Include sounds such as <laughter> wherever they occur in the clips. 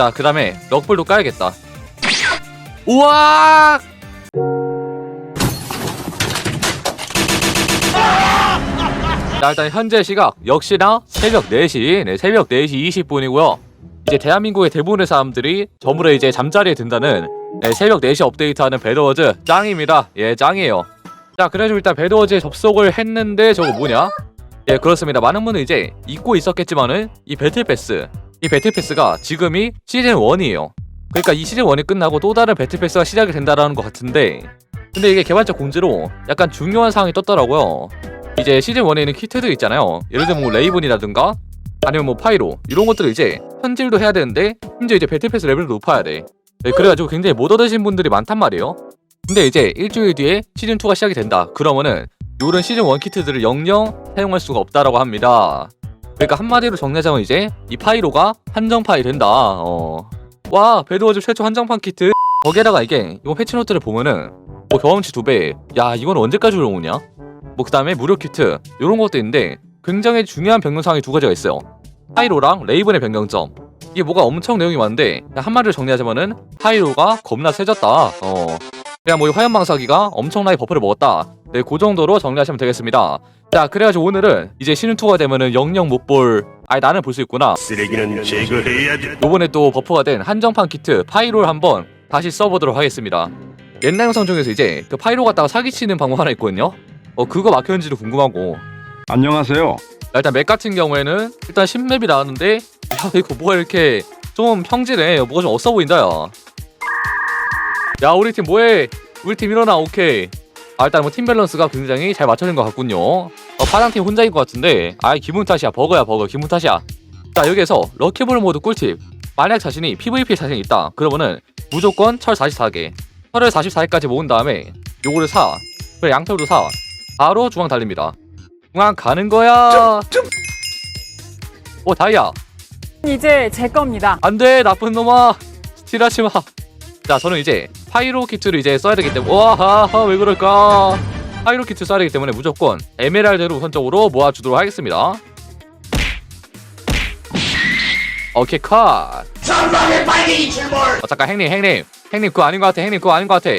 자, 그 다음에 럭블도 까야겠다. 우와! 자, 일단 현재 시각 역시나 새벽 4시, 네, 새벽 4시 20분이고요. 이제 대한민국의 대부분의 사람들이 저물에 이제 잠자리에 든다는 네, 새벽 4시 업데이트하는 배드워즈 짱입니다. 예, 짱이에요. 자, 그래가지고 일단 배드워즈에 접속을 했는데 저거 뭐냐? 예, 그렇습니다. 많은 분은 이제 잊고 있었겠지만은 이 배틀 패스, 이 배틀 패스가 지금이 시즌 1이에요. 그러니까 이 시즌 1이 끝나고 또 다른 배틀 패스가 시작이 된다라는 것 같은데 근데 이게 개발자 공지로 약간 중요한 사항이 떴더라고요. 이제 시즌 1에 있는 키트들 있잖아요. 예를 들면 뭐 레이븐이라든가 아니면 뭐 파이로 이런 것들을 이제 현질도 해야 되는데 심지어 이제 배틀 패스 레벨도 높아야 돼. 네, 그래가지고 굉장히 못 얻으신 분들이 많단 말이에요. 근데 이제 일주일 뒤에 시즌 2가 시작이 된다. 그러면은 요런 시즌 1 키트들을 영영 사용할 수가 없다라고 합니다. 그러니까 한마디로 정리하자면 이제 이 파이로가 한정판이 된다. 어. 와 배드워즈 최초 한정판 키트. 거기에다가 이게 이거 패치 노트를 보면은 뭐 경험치 두 배. 야 이건 언제까지 올라오냐? 뭐 그다음에 무료 키트 이런 것도 있는데 굉장히 중요한 변경사항이 두 가지가 있어요. 파이로랑 레이븐의 변경점. 이게 뭐가 엄청 내용이 많은데 한마디로 정리하자면은 파이로가 겁나 세졌다. 어. 그냥 뭐 이 화염 방사기가 엄청나게 버프를 먹었다. 네, 그 정도로 정리하시면 되겠습니다. 자, 그래가지고 오늘은 이제 시즌 2가 되면은 영영 못 볼. 아니 나는 볼 수 있구나. 쓰레기는 제거해야 돼. 요번에 또 버프가 된 한정판 키트 파이로를 한번 다시 써보도록 하겠습니다. 옛날 영상 중에서 이제 그 파이로 갖다가 사기치는 방법 하나 있거든요. 어 그거 막혔는지도 궁금하고. 안녕하세요. 자, 일단 맥 같은 경우에는 일단 신맵이 나왔는데 야 이거 뭐가 이렇게 좀 평질해. 뭐가 좀 없어 보인다 야. 야 우리 팀 뭐해? 우리 팀 일어나 오케이. 아 일단 뭐 팀 밸런스가 굉장히 잘 맞춰진 것 같군요. 어 파랑 팀 혼자인 것 같은데 아 기분 탓이야 버거야 버거 기분 탓이야. 자 여기에서 럭키볼 모드 꿀팁. 만약 자신이 PVP 자신이 있다 그러면은 무조건 철 44개. 철을 44개까지 모은 다음에 요거를 사. 그래 양털도 사. 바로 중앙 달립니다. 중앙 가는 거야. 오 다이아. 이제 제 겁니다. 안돼 나쁜 놈아 스틸하지 마. 자 저는 이제 파이로 키트를 이제 써야 되기 때문에 와하하 왜 그럴까? 파이로 키트 써야 되기 때문에 무조건 에메랄드를 우선적으로 모아주도록 하겠습니다. 오케이 컷. 전방에 빨갱이 출몰. 어, 잠깐 행님 행님 행님 그거 아닌 것 같아 행님 그거 아닌 것 같아.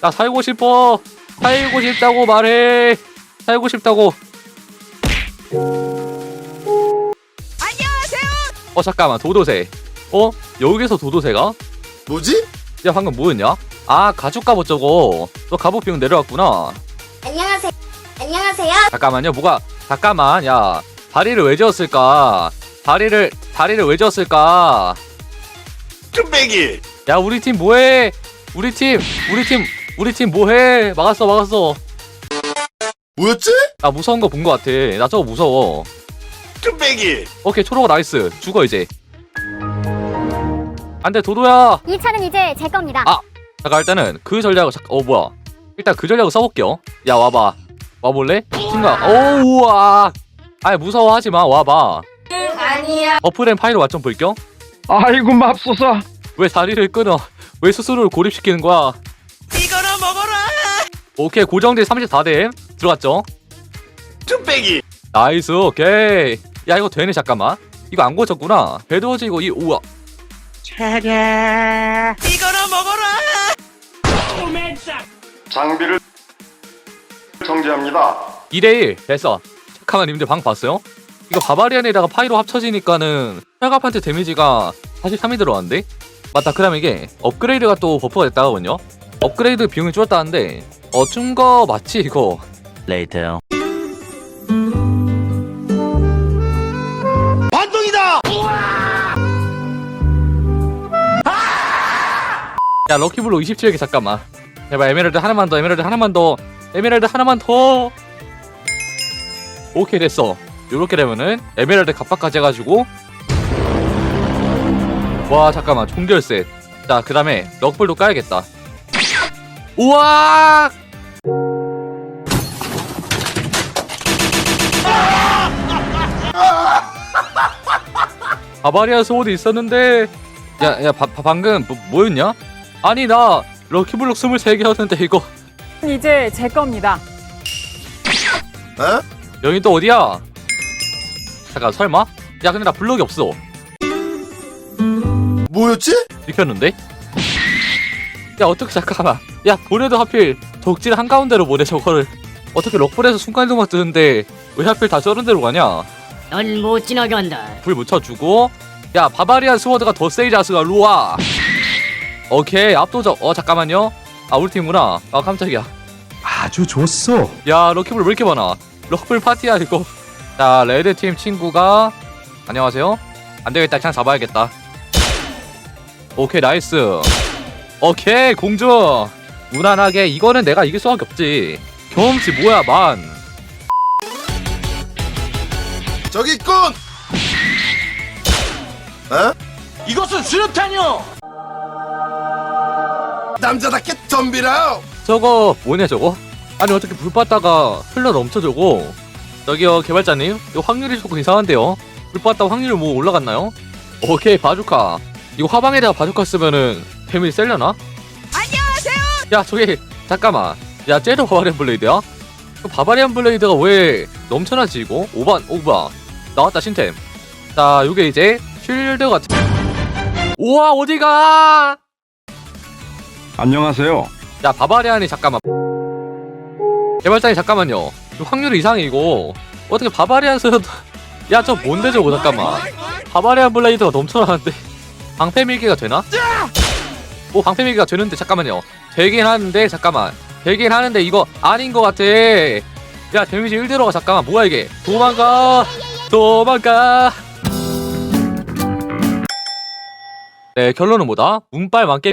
나 살고 싶어 살고 싶다고 말해 살고 싶다고. 안녕하세요. 어 잠깐만 도도새. 어 여기서 도도새가? 뭐지? 야 방금 뭐였냐? 아 가죽 갑옷 저거. 너 갑옷 비용 내려왔구나. 안녕하세요. 안녕하세요. 잠깐만요. 뭐가 잠깐만. 야 다리를 왜 지었을까? 다리를 다리를 왜 지었을까? 쭈빼기. 야 우리 팀 뭐해? 우리 팀 우리 팀 우리 팀 뭐해? 막았어 막았어. 뭐였지? 나 무서운 거 본 거 같아. 나 저거 무서워. 쭈빼기. 오케이 초록 나이스. 죽어 이제 안돼 도도야. 이 차는 이제 제 겁니다. 아. 잠깐 일단은 그 전략을 잠깐 어 뭐야. 일단 그 전략을 써볼게요. 야 와봐. 와볼래? 친구야. 오 우와. 아니 무서워하지 마. 와봐. 아니야. 버프된 파이로 맛좀 볼게요. 아이고 맙소사. 왜 다리를 끊어? 왜 스스로를 고립시키는 거야? 이거나 먹어라. 오케이 고정딜 34댐 들어갔죠? 쭈빼기. 나이스 오케이. 야 이거 되네 잠깐만. 이거 안 고쳤구나. 배드워즈 이거 이 우와 이거나 먹어라. 장비를 정지합니다. 2대1 됐어 잠깐만 님들 방 봤어요? 이거 바바리안에다가 파이로 합쳐지니까는 혈갑한테 데미지가 43이 들어왔는데? 맞다 그다음에 이게 업그레이드가 또 버프가 됐다거든요 업그레이드 비용이 줄었다는데 어준거 맞지 이거 반동이다. 야 럭키블로 27개 잠깐만. 제발 에메랄드 하나만 더 에메랄드 하나만 더 에메랄드 하나만 더. 오케이 됐어. 요렇게 되면은 에메랄드 갑박까지 해가지고. 와 잠깐만. 총결셋. 자그 다음에 럭블도 까야겠다. 우와! 바바리아 소드 있었는데. 야야 방금 뭐, 뭐였냐? 아니 나 럭키블록 23개였는데 이거 이제 제 겁니다. 어? 여기 또 어디야? 잠깐 설마? 야 근데 나 블록이 없어 뭐였지? 들켰는데? 야 어떻게 잠깐만 야 보내도 하필 덕질 한가운데로 보내 저거를 어떻게 럭블에서 순간이동만 뜨는데 왜 하필 다 저런 데로 가냐 넌 못 지나간다. 불 묻혀주고 야 바바리안 스워드가 더 세이자스가 루아 오케이 압도적. 어 잠깐만요. 아 우리 팀구나. 아 깜짝이야. 아주 좋소. 야 럭키블 왜 이렇게 많아? 럭블 파티야 이거. 자 레드팀 친구가 안녕하세요. 안되겠다. 그냥 잡아야겠다. 오케이 나이스. 오케이 공주. 무난하게 이거는 내가 이길 수밖에 없지. 경험치 뭐야 만. 저기 있군! 어? 이것은 수류탄이요. 남자답게 덤비라! 저거 뭐냐 저거 아니 어떻게 불 받다가 흘러 넘쳐 저거 저기요 개발자님 이거 확률이 조금 이상한데요 불 받다가 확률이 뭐 올라갔나요? 오케이 바주카 이거 화방에다가 바주카 쓰면은 데미지 셀려나? 안녕하세요 야 저기 잠깐만 야 쟤도 바바리안 블레이드야? 그 바바리안 블레이드가 왜 넘쳐나지 이거? 5번 오바 나왔다 신템 자 요게 이제 쉴드 같은 우와 어디가 안녕하세요. 야 바바리안이 잠깐만. 개발자님 잠깐만요. 확률이 이상해 이거 어떻게 바바리안 쓰여도 <laughs> 야저 뭔데 저거 잠깐만. 바바리안 블레이드가 넘쳐나는데. 방패 밀기가 되나? 오 방패 밀기가 되는데 잠깐만요. 되긴 하는데 잠깐만. 되긴 하는데 이거 아닌 것 같아. 야 데미지 1 들어가. 잠깐만. 뭐야 이게? 도망가. 도망가. 네 결론은 뭐다? 운빨 많게